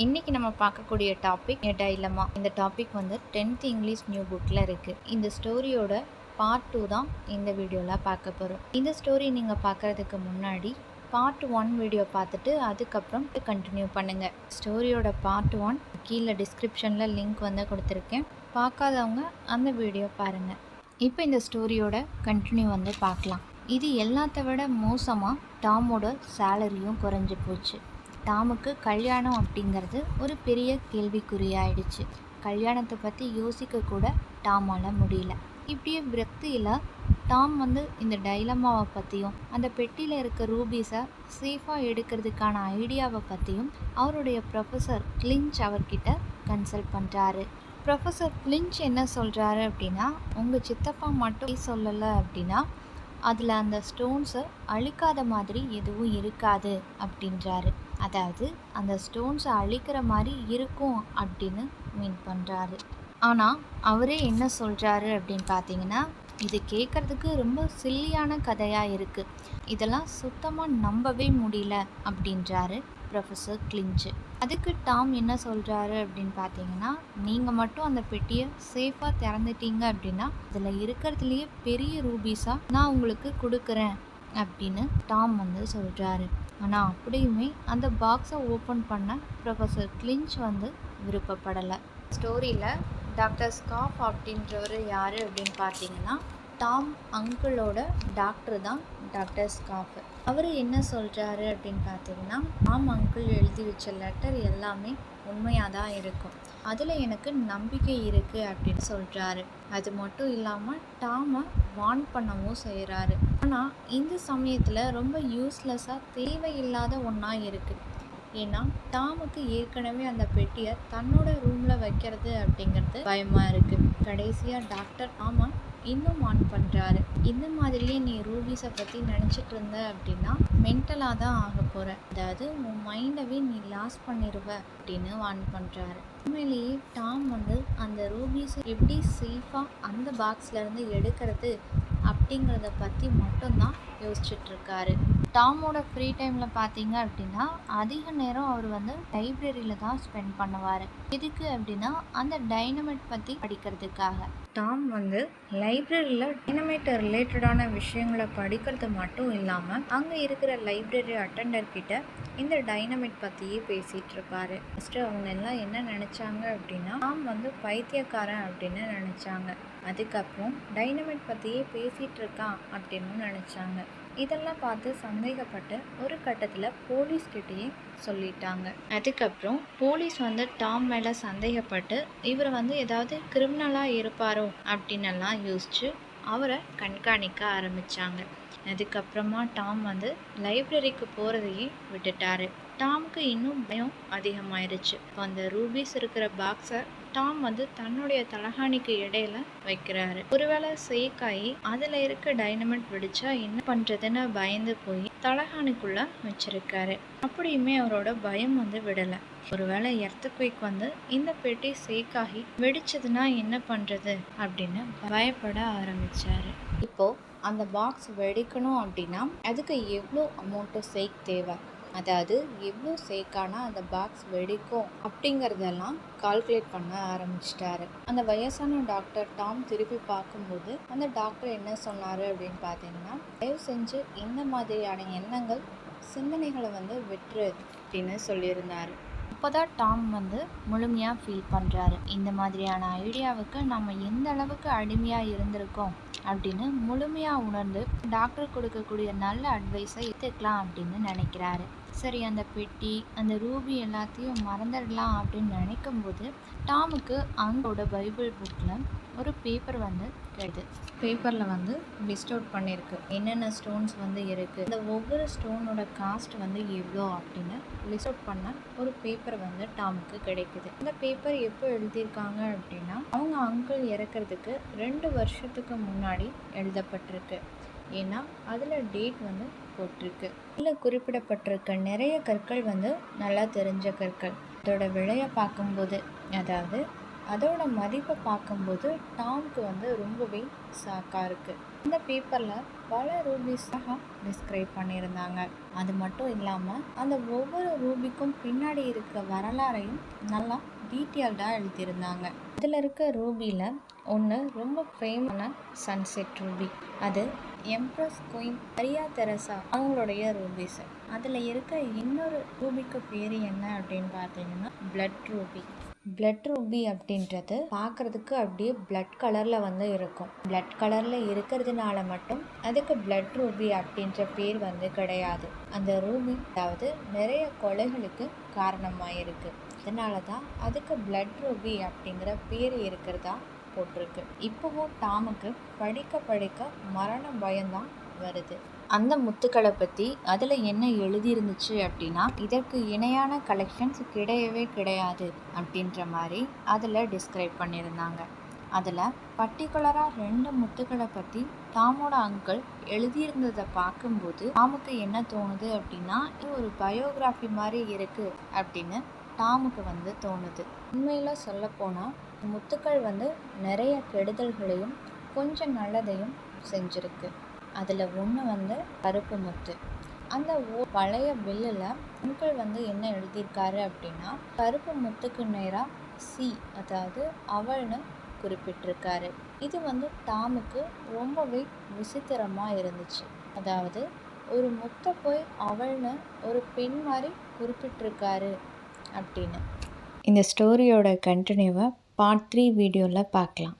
இன்னைக்கு நம்ம பார்க்கக்கூடிய டாபிக் டைலமா இந்த டாபிக் வந்து டென்த் இங்கிலீஷ் நியூ புக்கில் இருக்குது இந்த ஸ்டோரியோட பார்ட் டூ தான் இந்த வீடியோவில் பார்க்க போகிறோம் இந்த ஸ்டோரி நீங்கள் பார்க்குறதுக்கு முன்னாடி பார்ட் ஒன் வீடியோ பார்த்துட்டு அதுக்கப்புறம் கண்டினியூ பண்ணுங்கள் ஸ்டோரியோட பார்ட் ஒன் கீழே டிஸ்கிரிப்ஷனில் லிங்க் வந்து கொடுத்துருக்கேன். பார்க்காதவங்க அந்த வீடியோ பாருங்கள் இப்போ இந்த ஸ்டோரியோட கண்டினியூ வந்து பார்க்கலாம். இது எல்லாத்த விட மோசமாக டாமோட சேலரியும் குறைஞ்சி போச்சு. டாமுக்கு கல்யாணம் அப்படிங்கிறது ஒரு பெரிய கேள்விக்குறியாயிடுச்சு. கல்யாணத்தை பற்றி யோசிக்க கூட டாமால் முடியல. இப்படியே விரக்தியில் டாம் வந்து இந்த டைலமாவை பற்றியும் அந்த பெட்டியில் இருக்க ரூபீஸை சேஃபாக எடுக்கிறதுக்கான ஐடியாவை பற்றியும் அவருடைய ப்ரொஃபஸர் கிளின்ச் அவர்கிட்ட கன்சல்ட் பண்ணுறாரு ப்ரொஃபஸர் கிளின்ச் என்ன சொல்கிறாரு அப்படின்னா உங்கள் சித்தப்பா மட்டும் சொல்லலை அப்படின்னா அதில் அந்த ஸ்டோன்ஸை அழிக்காத மாதிரி எதுவும் இருக்காது அப்படின்றாரு. அதாவது அந்த ஸ்டோன்ஸை அழிக்கிற மாதிரி இருக்கும் அப்படின்னு மீன் பண்ணுறாரு ஆனால் அவரே என்ன சொல்கிறாரு அப்படின்னு பார்த்தீங்கன்னா இது கேட்குறதுக்கு ரொம்ப சில்லியான கதையாக இருக்குது இதெல்லாம் சுத்தமாக நம்பவே முடியல அப்படின்றாரு ப்ரொஃபஸர் கிளிஞ்சு அதுக்கு டாம் என்ன சொல்கிறாரு அப்படின்னு பார்த்தீங்கன்னா நீங்கள் மட்டும் அந்த பெட்டியை சேஃபாக திறந்துட்டீங்க அப்படின்னா இதில் இருக்கிறதுலையே பெரிய ரூபீஸாக நான் உங்களுக்கு கொடுக்குறேன் அப்படின்னு டாம் வந்து சொல்கிறாரு ஆனால் அப்படியுமே அந்த பாக்ஸை ஓப்பன் பண்ண ப்ரொஃபஸர் கிளின்ச் வந்து விருப்பப்படலை. ஸ்டோரியில் டாக்டர் ஸ்காஃப் அப்படின்றவர் யார் அப்படின்னு பார்த்தீங்கன்னா டாம் அங்கிளோட டாக்டர் தான் டாக்டர் ஸ்காஃப் அவர் என்ன சொல்கிறாரு அப்படின்னு பார்த்தீங்கன்னா டாம் அங்கிள் எழுதி வச்ச லெட்டர் எல்லாமே உண்மையாக தான் இருக்கும். அதில் எனக்கு நம்பிக்கை இருக்குது அப்படின்னு சொல்கிறாரு அது மட்டும் இல்லாமல் டாமை வான் பண்ணவும் செய்கிறாரு ஆனால் இந்த சமயத்தில் ரொம்ப யூஸ்லெஸ்ஸாக தேவையில்லாத ஒன்றா இருக்குது ஏன்னா டாமுக்கு ஏற்கனவே அந்த பெட்டியை தன்னோட ரூமில் வைக்கிறது அப்படிங்கிறது பயமாக இருக்குது கடைசியாக டாக்டர் ஆமாம் இன்னும் ஆன் பண்ணுறாரு இந்த மாதிரியே நீ ரூபீஸை பற்றி நினச்சிட்டு இருந்த அப்படின்னா மென்டலாக தான் ஆக போகிற அதாவது உன் மைண்டவே நீ லாஸ் பண்ணிடுவ அப்படின்னு வான் பண்ணுறாரு உண்மையிலேயே டாம் வந்து அந்த ரூபீஸை எப்படி சேஃபாக அந்த பாக்ஸ்லேருந்து எடுக்கிறது அப்படிங்கிறத பற்றி மட்டும்தான் யோசிச்சுட்ருக்காரு டாமோட ஃப்ரீ டைமில் பார்த்தீங்க அப்படின்னா அதிக நேரம் அவர் வந்து லைப்ரரியில் தான் ஸ்பெண்ட் பண்ணுவார். எதுக்கு அப்படின்னா அந்த டைனமைட் பற்றி படிக்கிறதுக்காக. டாம் வந்து லைப்ரரியில் டைனமைட் ரிலேட்டடான விஷயங்களை படிக்கிறது மட்டும் இல்லாமல் அங்கே இருக்கிற லைப்ரரி அட்டண்டர் கிட்ட இந்த டைனமைட் பற்றியே பேசிகிட்டு இருப்பாரு. ஃபஸ்ட்டு அவங்க எல்லாம் என்ன நினச்சாங்க அப்படின்னா டாம் வந்து பைத்தியக்காரன் அப்படின்னு நினச்சாங்க. அதுக்கப்புறம் டைனமைட் பற்றியே பேசிகிட்டு இருக்கான் அப்படின்னு நினச்சாங்க. இதெல்லாம் பார்த்து சந்தேகப்பட்டு ஒரு கட்டத்தில் போலீஸ்கிட்டேயே சொல்லிட்டாங்க. அதுக்கப்புறம் போலீஸ் வந்து டாம் மேலே சந்தேகப்பட்டு இவர் வந்து ஏதாவது கிரிமினலாக இருப்பாரோ? அப்படின்னெல்லாம் யோசிச்சு அவரை கண்காணிக்க ஆரம்பித்தாங்க அதுக்கப்புறமா டாம் வந்து லைப்ரரிக்கு போகிறதையே விட்டுட்டாரு. டாமுக்கு இன்னும் பயம் அதிகமாயிருச்சு. இப்போ அந்த ரூபீஸ் இருக்கிற பாக்ஸை டாம் வந்து தன்னுடைய தலகாணிக்கு இடையில வைக்கிறாரு. ஒருவேளை சேக்காயி அதுல இருக்க டைனமிட் வெடிச்சா என்ன பண்றதுன்னு பயந்து போய் தலகாணிக்குள்ள வச்சிருக்காரு. அப்படியுமே அவரோட பயம் வந்து விடல. ஒருவேளை எர்த்தக்வேக் வந்து இந்த பெட்டி சேக்காகி வெடிச்சதுன்னா என்ன பண்றது அப்படின்னு பயப்பட ஆரம்பிச்சாரு. இப்போ அந்த பாக்ஸ் வெடிக்கணும் அப்படின்னா அதுக்கு எவ்வளோ அமௌண்ட்டு சேக் தேவை? அதாவது எவ்வளோ சேக்கானா அந்த பாக்ஸ் வெடிக்கும் அப்படிங்கிறதெல்லாம் கால்குலேட் பண்ண ஆரம்பிச்சிட்டாரு. அந்த வயசான டாக்டர் டாம் திருப்பி பார்க்கும்போது அந்த டாக்டர் என்ன சொன்னார் அப்படின்னு பார்த்தீங்கன்னா தயவு செஞ்சு இந்த மாதிரியான எண்ணங்கள் சிந்தனைகளை வந்து விட்டுரு அப்படின்னு சொல்லியிருந்தாரு. அப்போதான் டாம் வந்து முழுமையாக ஃபீல் பண்ணுறாரு இந்த மாதிரியான ஐடியாவுக்கு நம்ம எந்த அளவுக்கு அடிமையாக இருந்திருக்கோம் அப்படின்னு முழுமையாக உணர்ந்து டாக்டர் கொடுக்கக்கூடிய நல்ல அட்வைஸை எடுத்துக்கலாம் அப்படின்னு நினைக்கிறாரு. சரி அந்த பெட்டி அந்த ரூபி எல்லாத்தையும் மறந்துடலாம் அப்படின்னு நினைக்கும் போது டாமுக்கு அங்கோட பைபிள் புக்கில் ஒரு பேப்பர் வந்து கிடைது பேப்பரில் வந்து லிஸ்ட் அவுட் பண்ணியிருக்கு. என்னென்ன ஸ்டோன்ஸ் வந்து இருக்குது இந்த ஒவ்வொரு ஸ்டோனோட காஸ்ட் வந்து எவ்வளோ அப்படின்னு லிஸ்ட் அவுட் பண்ண ஒரு பேப்பர் வந்து டாமுக்கு கிடைக்குது. இந்த பேப்பர் எப்போ எழுதியிருக்காங்க அப்படின்னா அவங்க அங்கிள் இறக்கிறதுக்கு ரெண்டு வருஷத்துக்கு முன்னாடி எழுதப்பட்டிருக்கு. ஏன்னா அதில் டேட் வந்து போட்டிருக்கு. இதில் குறிப்பிடப்பட்டிருக்க நிறைய கற்கள் வந்து நல்லா தெரிஞ்ச கற்கள். அதோட விலையை பார்க்கும்போது அதாவது அதோட மதிப்பை பார்க்கும்போது டாம்க்கு வந்து ரொம்பவே சாக்காக இருக்குது இந்த பேப்பரில் பல ரூபீஸாக டிஸ்கிரைப் பண்ணியிருந்தாங்க. அது மட்டும் இல்லாமல் அந்த ஒவ்வொரு ரூபிக்கும் பின்னாடி இருக்க வரலாறையும் நல்லா டீட்டெயில்டாக எழுதியிருந்தாங்க. இதில் இருக்க ரூபியில் ஒன்று ரொம்ப ஃபேமான சன்செட் ரூபி. அது எம்ப்ரஸ் குயின் மரியா தெரசா அவங்களுடைய ரூபிஸ் அதில் இருக்க இன்னொரு ரூபிக்கு பேர் என்ன அப்படின்னு பார்த்தீங்கன்னா பிளட் ரூபி பிளட் ரூபி அப்படின்றது பார்க்குறதுக்கு அப்படியே பிளட் கலரில் வந்து இருக்கும். பிளட் கலரில் இருக்கிறதுனால மட்டும் அதுக்கு பிளட் ரூபி அப்படின்ற பேர் வந்து கிடையாது. அந்த ரூபி அதாவது நிறைய கொலைகளுக்கு காரணமாக இருக்குது அதனால தான் அதுக்கு பிளட் ரூபி அப்படிங்கிற பேர் இருக்கிறதா போட்டிருக்கு. இப்போவும் டாமுக்கு படிக்க படிக்க மரண பயம்தான் வருது. அந்த முத்துக்களை பற்றி அதில் என்ன எழுதியிருந்துச்சு அப்படின்னா இதற்கு இணையான கலெக்ஷன்ஸ் கிடையவே கிடையாது அப்படின்ற மாதிரி அதில் டிஸ்கிரைப் பண்ணியிருந்தாங்க. அதில் பர்டிகுலராக ரெண்டு முத்துக்களை பற்றி டாமோட அங்கிள் எழுதியிருந்ததை பார்க்கும்போது டாமுக்கு என்ன தோணுது அப்படின்னா இது ஒரு பயோகிராஃபி மாதிரி இருக்குது அப்படின்னு டாமுக்கு வந்து தோணுது. உண்மையில் சொல்லப்போனால் முத்துக்கள் வந்து நிறைய கெடுதல்களையும் கொஞ்சம் நல்லதையும் செஞ்சுருக்கு. அதில் ஒன்று வந்து கருப்பு முத்து. அந்த ஓ பழைய பில்லில் அங்கிள் வந்து என்ன எழுதியிருக்காரு அப்படின்னா கருப்பு முத்துக்கு நேராக சி அதாவது அவள்னு குறிப்பிட்டிருக்காரு. இது வந்து டாமுக்கு ரொம்பவே விசித்திரமாக இருந்துச்சு. அதாவது ஒரு முத்தை போய் அவள்னு ஒரு பெண் மாதிரி குறிப்பிட்டிருக்காரு அப்படின்னு. இந்த ஸ்டோரியோட கண்டினியூவை பார்ட் த்ரீ வீடியோவில் பார்க்கலாம்.